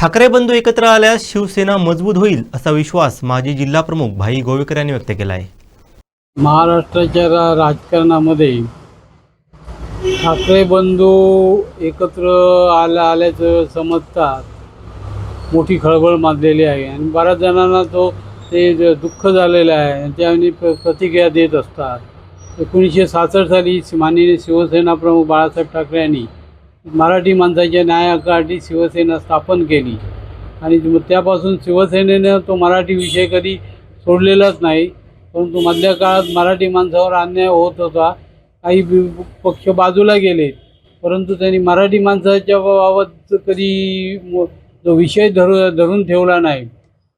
ठाकरे बंधू एकत्र आल्यास शिवसेना मजबूत होईल असा विश्वास माजी जिल्हा प्रमुख भाई गोवेकर यांनी व्यक्त केला आहे महाराष्ट्राच्या रा राजकारणामध्ये ठाकरे बंधू एकत्र आल्या आल्याचं समजतात मोठी खळबळ माजलेली आहे. आणि बऱ्याच जणांना तो ते दुःख झालेलं आहे आणि प्र प्रतिक्रिया देत असतात. एकोणीसशे सासष्ट साली माननीय शिवसेना प्रमुख बाळासाहेब ठाकरे यांनी मराठी माणसाच्या न्यायासाठी शिवसेना स्थापन केली. आणि त्यापासून शिवसेनेनं तो मराठी विषय कधी सोडलेलाच नाही. परंतु मधल्या काळात मराठी माणसावर अन्याय होत होता. काही पक्ष बाजूला गेले. परंतु त्यांनी मराठी माणसाच्या बाबत कधी जो विषय धरू धरून ठेवला नाही.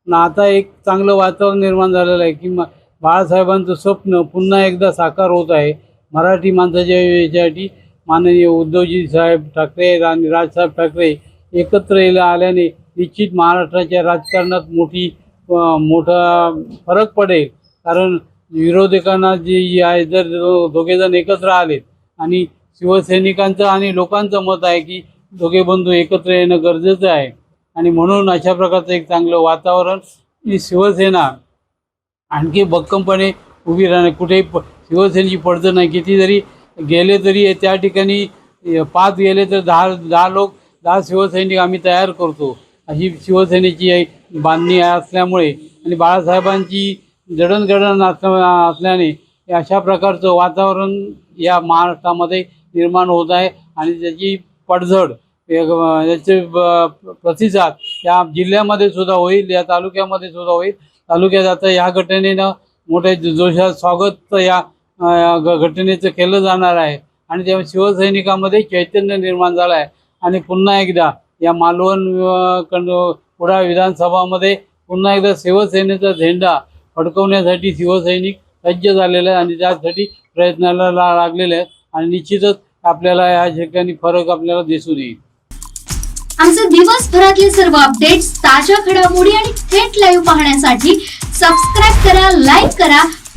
पण आता एक चांगलं वातावरण निर्माण झालेलं आहे की म बाळासाहेबांचं स्वप्न पुन्हा एकदा साकार होत आहे. मराठी माणसाच्या याच्यासाठी माननीय उद्धवजी साहेब ठाकरे आणि राजसाहेब ठाकरे एकत्र यायला आल्याने निश्चित महाराष्ट्राच्या राजकारणात मोठी मोठा फरक पडेल. कारण विरोधकांना जी आहे जर दोघेजण एकत्र आलेत आणि शिवसैनिकांचं आणि लोकांचं मत आहे की दोघे बंधू एकत्र येणं गरजेचं आहे. आणि म्हणून अशा प्रकारचं एक चांगलं वातावरण ही शिवसेना आणखी भक्कमपणे उभी राहणार. कुठेही प शिवसेनेची पडझड नाही. किती जरी गेले तरी त्या ठिकाणी पाच गेले तर दहा दहा लोक दहा शिवसैनिक आम्ही तयार करतो. अशी शिवसेनेची बांधणी असल्यामुळे आणि बाळासाहेबांची जडणघडण असल्या असल्याने अशा प्रकारचं वातावरण या महाराष्ट्रामध्ये निर्माण होत आहे आणि त्याची पडझड याचे प्रतिसाद या जिल्ह्यामध्ये सुद्धा होईल या तालुक्यामध्ये सुद्धा होईल. तालुक्यात आता या घटनेनं मोठ्या जोशात स्वागत या घटनेचं केलं जाणार आहे. आणि तेव्हा शिवसैनिकामध्ये चैतन्य निर्माण झालं आहे. आणि पुन्हा एकदा या मालवण कंड कुडा विधानसभामध्ये पुन्हा एकदा शिवसेनेचा झेंडा फडकवण्यासाठी शिवसैनिक सज्ज झालेले आहे आणि त्यासाठी प्रयत्नाला लागलेले आहेत. आणि निश्चितच आपल्याला या ठिकाणी फरक आपल्याला दिसून येईल. आमचे दिवसभरातील सर्व अपडेट्स ताज्या घडामोडी आणि थेट लाईव्ह पाहण्यासाठी सबस्क्राईब करा लाईक करा